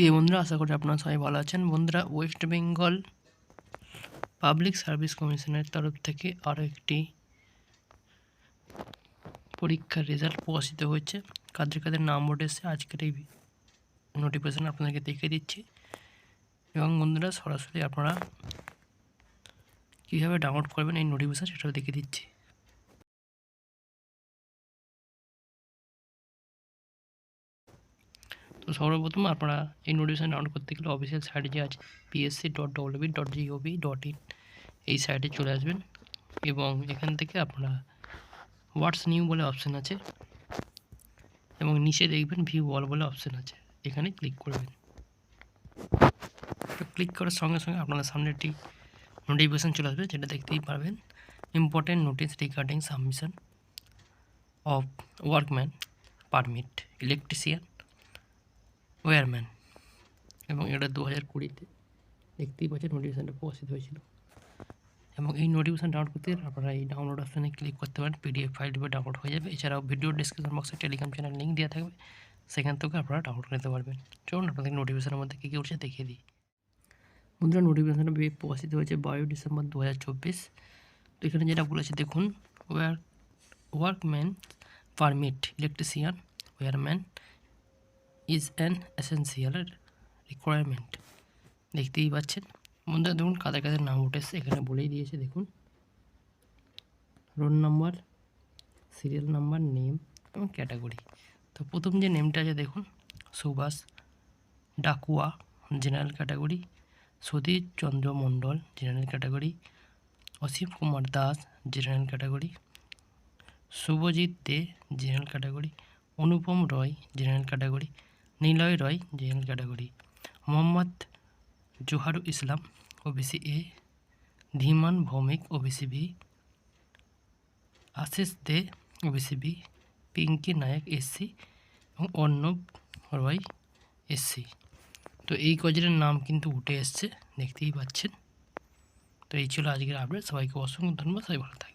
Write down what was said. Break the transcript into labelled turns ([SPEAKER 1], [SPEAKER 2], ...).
[SPEAKER 1] প্রিয় বন্ধুরা, আশা করি আপনারা সবাই ভালো আছেন। বন্ধুরা ওয়েস্ট বেঙ্গল পাবলিক সার্ভিস কমিশনের তরফ থেকে আরও একটি পরীক্ষার রেজাল্ট প্রকাশিত হয়েছে। কাদের কাদের নাম বোর্ড এসে আজকের এই নোটিফিকেশান আপনাদেরকে দেখিয়ে দিচ্ছি। এবং বন্ধুরা, সরাসরি আপনারা কীভাবে ডাউনলোড করবেন এই নোটিফিকেশান সেটাও দেখিয়ে দিচ্ছি। তো সর্বপ্রথম আপনারা এই নোটিফিকেশান ডাউনলোড করতে গেলে অফিসিয়াল সাইটে যে আছে PSC dot WB dot GOV dot in এই সাইটে চলে আসবেন এবং এখান থেকে আপনারা হোয়াটস নিউ বলে অপশান আছে এবং নিচে দেখবেন ভিউ অল বলে অপশান আছে এখানে ক্লিক করবেন ক্লিক করার সঙ্গে সঙ্গে আপনাদের সামনে একটি নোটিফিকেশান চলে আসবে যেটা দেখতেই পারবেন important notice regarding submission of workman permit electrician wireman এবং এটা দু হাজার কুড়িতে দেখতেই পাচ্ছেন নোটিফিকেশানটা প্রকাশিত হয়েছিল। এবং এই নোটিফিকেশান ডাউনলোড করতে আপনারা এই ডাউনলোড অপশানে ক্লিক করতে পারেন পিডিএফ ফাইলটি ডাউনলোড হয়ে যাবে। এছাড়াও ভিডিও ডিসক্রিপশন বক্সে টেলিগ্রাম চ্যানেল লিঙ্ক দেওয়া থাকবে। সেখান থেকে আপনারা ডাউনলোড করতে পারবেন। চলুন আপনাদের নোটিফিকেশানের মধ্যে কী কী উঠছে দেখিয়ে দিই। বন্ধুরা নোটিফিকেশানটা প্রকাশিত হয়েছে বারোই ডিসেম্বর দু হাজার চব্বিশ। তো এখানে যেটা বলেছে, দেখুন wire workman permit electrician wireman is an essential requirement দেখতেই পাচ্ছেন? বন্ধুরা, দেখুন, কাদের কাদের নাম উঠেছে, এখানে বলেই দিয়েছে, দেখুন। Roll number serial number name এবং ক্যাটাগরি তো প্রথম যে নেমটা আছে, দেখুন, Subhash Dakua general category Sudhir Chandra Mondal general category Asim Kumar Das general category Subhajit De general category Anupam Roy general category Niloy Roy general category. Mohammad Joharu Islam, OBC A, Dhiman Bhowmik, OBC B, Ashis De, OBC B, Pinki Nayak SC এবং অর্ণব রয় SC. তো এই কজনের নাম কিন্তু উঠে এসছে, দেখতেই পাচ্ছেন। তো এই ছিল আজকের আপডেট সবাইকে অসংখ্য ধন্যবাদ, সবাই ভালো থাকে